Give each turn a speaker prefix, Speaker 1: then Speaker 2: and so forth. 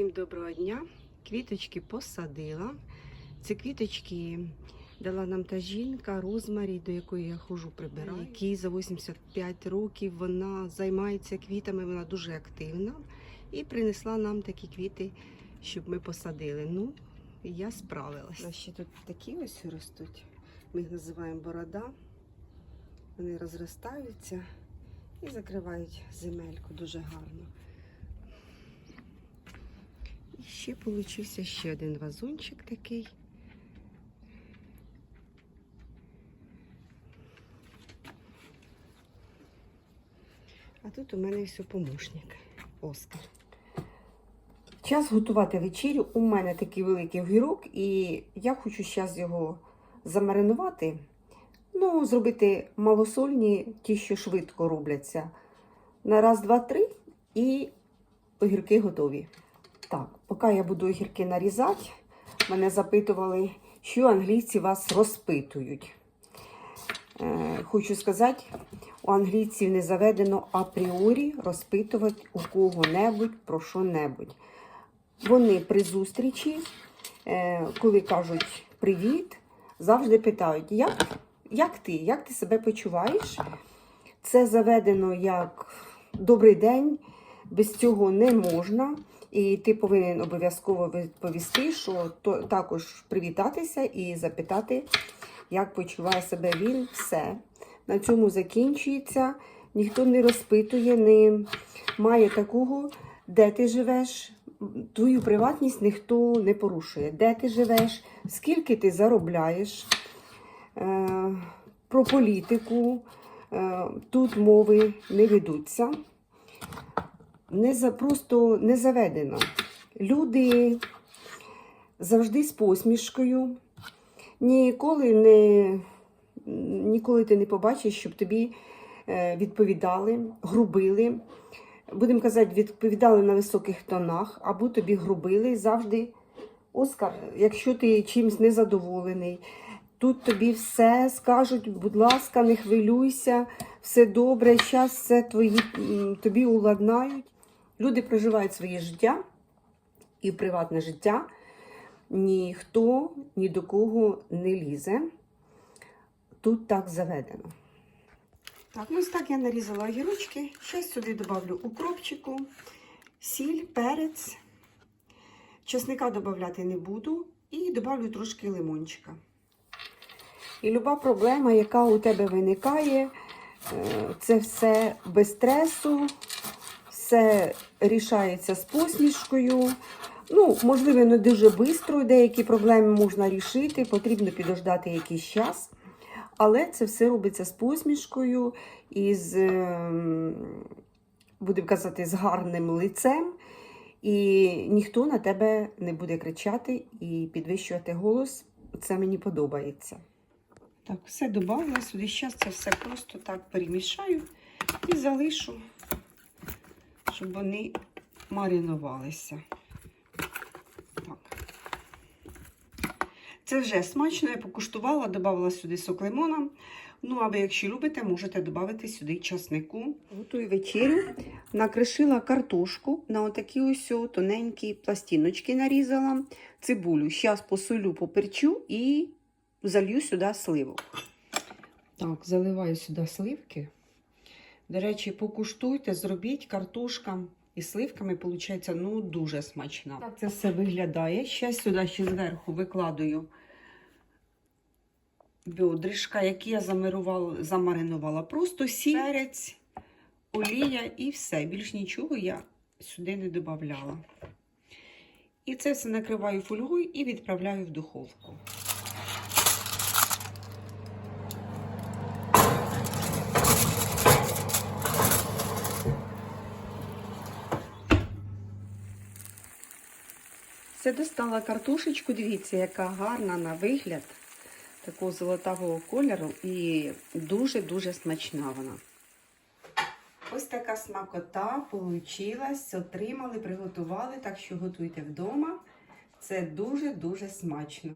Speaker 1: Всім доброго дня. Квіточки посадила. Ці квіточки дала нам та жінка Розмарі, до якої я хожу прибираю. Якій за 85 років вона займається квітами, вона дуже активна. І принесла нам такі квіти, щоб ми посадили. Ну, я справилась. А ще тут такі ось ростуть. Ми їх називаємо борода. Вони розростаються і закривають земельку дуже гарно. Ще получився ще один вазончик такий. А тут у мене все помощник Оскар. Час готувати вечерю. У мене такий великий огірок, і я хочу зараз його замаринувати. Ну, зробити малосольні, ті, що швидко робляться. На раз, два, три, і огірки готові. Так, поки я буду огірки нарізати, мене запитували, що англійці вас розпитують. Е, хочу сказати, у англійців не заведено апріорі розпитувати у кого-небудь про що-небудь. Вони при зустрічі, е, коли кажуть привіт, завжди питають, як, як ти, як ти себе почуваєш? Це заведено як добрий день, без цього не можна. І ти повинен обов'язково відповісти, що то, також привітатися і запитати, як почуває себе він. Все. На цьому закінчується. Ніхто не розпитує, не має такого, де ти живеш. Твою приватність ніхто не порушує. Де ти живеш, скільки ти заробляєш, е, про політику. Е, тут мови не ведуться не за, просто не заведено. Люди завжди з посмішкою. Ніколи не, ніколи ти не побачиш, щоб тобі е, відповідали, грубили. Будемо казати, відповідали на високих тонах, або тобі грубили завжди. Оскар, якщо ти чимось незадоволений, тут тобі все скажуть, будь ласка, не хвилюйся, все добре, зараз все твої, тобі уладнають. Люди проживають своє життя і приватне життя. Ніхто ні до кого не лізе. Тут так заведено. Так, ну ось так я нарізала огірочки. Зараз сюди додавлю укропчику, сіль, перець. Чесника додати не буду. І додавлю трошки лимончика. І люба проблема, яка у тебе виникає, е, це все без стресу, все рішається з посмішкою. Ну, можливо, не дуже швидко, деякі проблеми можна рішити, потрібно підождати якийсь час. Але це все робиться з посмішкою і з, ем, будемо казати, з гарним лицем. І ніхто на тебе не буде кричати і підвищувати голос. Це мені подобається. Так, все додала сюди. Зараз це все просто так перемішаю і залишу, щоб вони маринувалися. Так. Це вже смачно, я покуштувала, додала сюди сок лимона. Ну, а ви, якщо любите, можете додати сюди часнику. Готую вечерю. Накришила картошку на отакі ось тоненькі пластиночки нарізала, цибулю. Зараз посолю, поперчу і залью сюди сливок. Так, заливаю сюди сливки. До речі, покуштуйте, зробіть картошка і сливками, виходить, ну, дуже смачна. Так це все виглядає. Ще сюди ще зверху викладаю бедришка, які я замаринувала, замаринувала. Просто сіль, перець, олія і все. Більш нічого я сюди не додавала. І це все накриваю фольгою і відправляю в духовку. Це достала картошечку, дивіться, яка гарна на вигляд, такого золотавого кольору і дуже-дуже смачна вона. Ось така смакота получилась, отримали, приготували, так що готуйте вдома. Це дуже-дуже смачно.